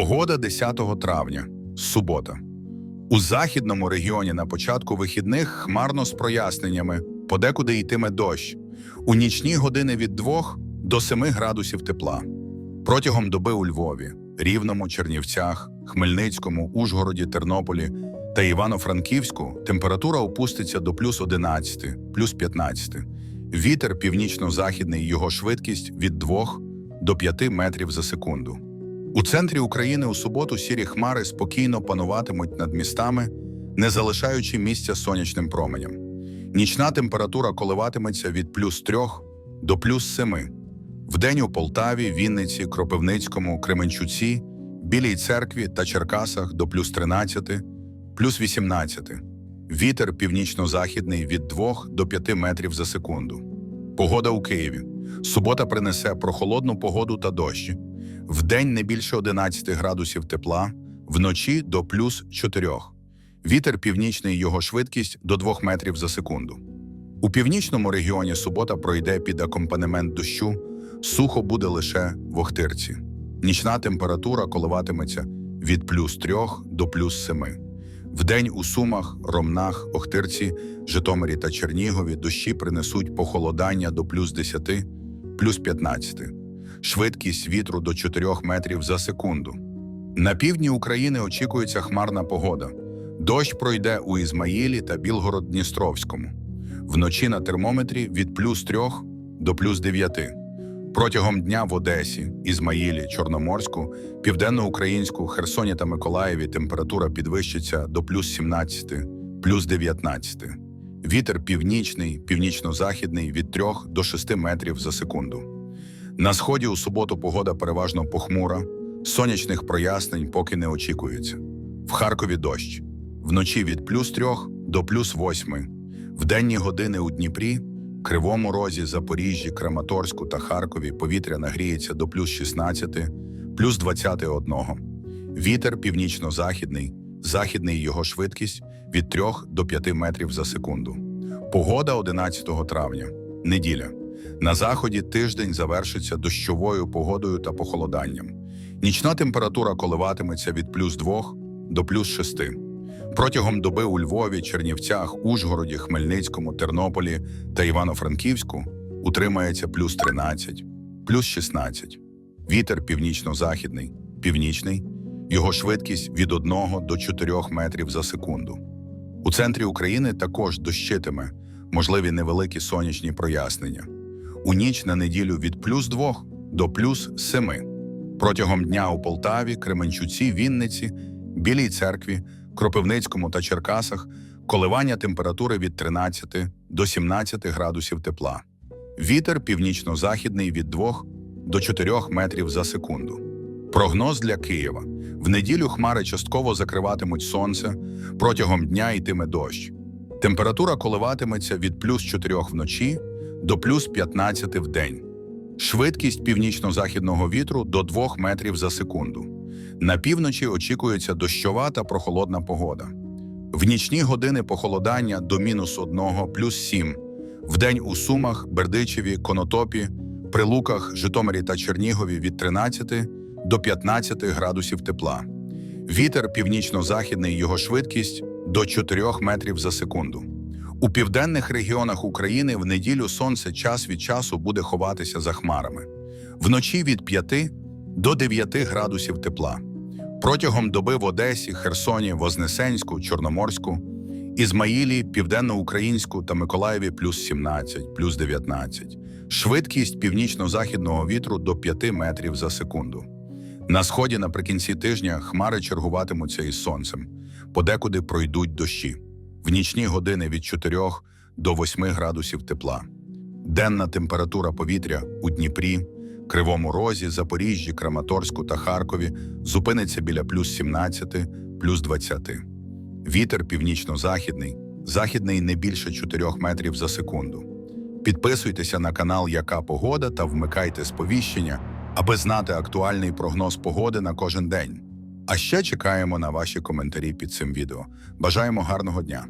Погода 10 травня, субота. У західному регіоні на початку вихідних хмарно з проясненнями, подекуди йтиме дощ. У нічні години від 2 до 7 градусів тепла. Протягом доби у Львові, Рівному, Чернівцях, Хмельницькому, Ужгороді, Тернополі та Івано-Франківську температура опуститься до плюс 11, плюс 15. Вітер північно-західний, його швидкість від 2 до 5 метрів за секунду. У центрі України у суботу сірі хмари спокійно пануватимуть над містами, не залишаючи місця сонячним променям. Нічна температура коливатиметься від плюс 3 до плюс 7. Вдень у Полтаві, Вінниці, Кропивницькому, Кременчуці, Білій церкві та Черкасах до плюс 13, плюс 18. Вітер північно-західний від 2 до 5 метрів за секунду. Погода у Києві. Субота принесе прохолодну погоду та дощі. Вдень не більше 11 градусів тепла, вночі до плюс 4. Вітер північний його швидкість до 2 метрів за секунду. У північному регіоні субота пройде під акомпанемент дощу, сухо буде лише в Охтирці. Нічна температура коливатиметься від плюс 3 до плюс 7. Вдень у Сумах, Ромнах, Охтирці, Житомирі та Чернігові дощі принесуть похолодання до плюс 10, плюс 15 швидкість вітру до 4 метрів за секунду. На півдні України очікується хмарна погода. Дощ пройде у Ізмаїлі та Білгород-Дністровському. Вночі на термометрі від плюс 3 до плюс 9. Протягом дня в Одесі, Ізмаїлі, Чорноморську, Південноукраїнську, Херсоні та Миколаєві температура підвищиться до плюс 17, плюс 19. Вітер північний, північно-західний від 3 до 6 метрів за секунду. На сході у суботу погода переважно похмура, сонячних прояснень поки не очікується. В Харкові дощ. Вночі від плюс 3 до плюс 8. В денні години у Дніпрі, Кривому Розі, Запоріжжі, Краматорську та Харкові повітря нагріється до плюс 16, плюс 21. Вітер північно-західний, західний його швидкість від 3 до 5 метрів за секунду. Погода 11 травня. Неділя. На заході тиждень завершиться дощовою погодою та похолоданням. Нічна температура коливатиметься від плюс 2 до плюс 6. Протягом доби у Львові, Чернівцях, Ужгороді, Хмельницькому, Тернополі та Івано-Франківську утримається плюс 13, плюс 16. Вітер північно-західний, північний, його швидкість від 1 до 4 метрів за секунду. У центрі України також дощитиме, можливі невеликі сонячні прояснення у ніч на неділю від плюс 2 до плюс 7. Протягом дня у Полтаві, Кременчуці, Вінниці, Білій церкві, Кропивницькому та Черкасах коливання температури від 13 до 17 градусів тепла. Вітер північно-західний від 2 до 4 метрів за секунду. Прогноз для Києва. В неділю хмари частково закриватимуть сонце, протягом дня йтиме дощ. Температура коливатиметься від плюс 4 вночі до плюс 15 в день. Швидкість північно-західного вітру до 2 метрів за секунду. На півночі очікується дощова та прохолодна погода. В нічні години похолодання до мінус 1 плюс 7. Вдень у Сумах, Бердичеві, Конотопі, Прилуках, Житомирі та Чернігові від 13 до 15 градусів тепла. Вітер північно-західний його швидкість до 4 метрів за секунду. У південних регіонах України в неділю сонце час від часу буде ховатися за хмарами. Вночі від 5 до 9 градусів тепла. Протягом доби в Одесі, Херсоні, Вознесенську, Чорноморську, Ізмаїлі, Південноукраїнську та Миколаєві плюс 17, плюс 19. Швидкість північно-західного вітру до 5 метрів за секунду. На сході наприкінці тижня хмари чергуватимуться із сонцем, подекуди пройдуть дощі в нічні години від 4 до 8 градусів тепла. Денна температура повітря у Дніпрі, Кривому Розі, Запоріжжі, Краматорську та Харкові зупиниться біля плюс 17, плюс 20. Вітер північно-західний, західний не більше 4 метрів за секунду. Підписуйтеся на канал Яка Погода та вмикайте сповіщення, аби знати актуальний прогноз погоди на кожен день. А ще чекаємо на ваші коментарі під цим відео. Бажаємо гарного дня!